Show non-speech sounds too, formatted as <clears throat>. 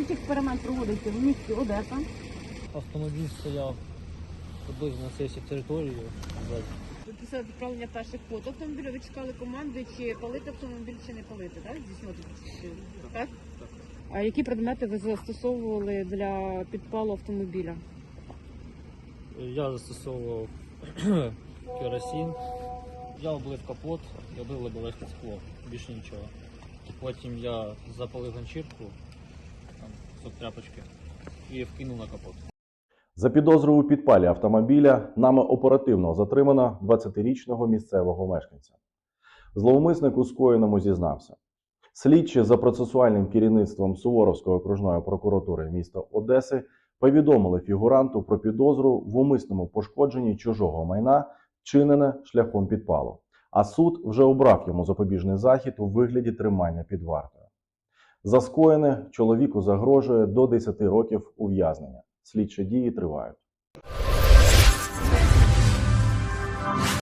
експеримент проводиться в місті Одеса. Автомобіль стояв приблизно на цій території. Після відправлення перших фото автомобіля ви чекали команди, чи палити автомобіль, чи не палити, так? Здійснювати так? А які предмети ви застосовували для підпалу автомобіля? Я застосовував <clears throat> керосин, я облив капот і облив лобове скло. Більше нічого. Потім я запалив ганчірку, кусок тряпочки, і вкинув на капот. За підозрою у підпалі автомобіля нами оперативно затримано 20-річного місцевого мешканця. Зловмисник у скоєному зізнався. Слідчі за процесуальним керівництвом Суворовської окружної прокуратури міста Одеси повідомили фігуранту про підозру в умисному пошкодженні чужого майна, вчинене шляхом підпалу. А суд вже обрав йому запобіжний захід у вигляді тримання під вартою. За скоєне чоловіку загрожує до 10 років ув'язнення. Слідчі дії тривають.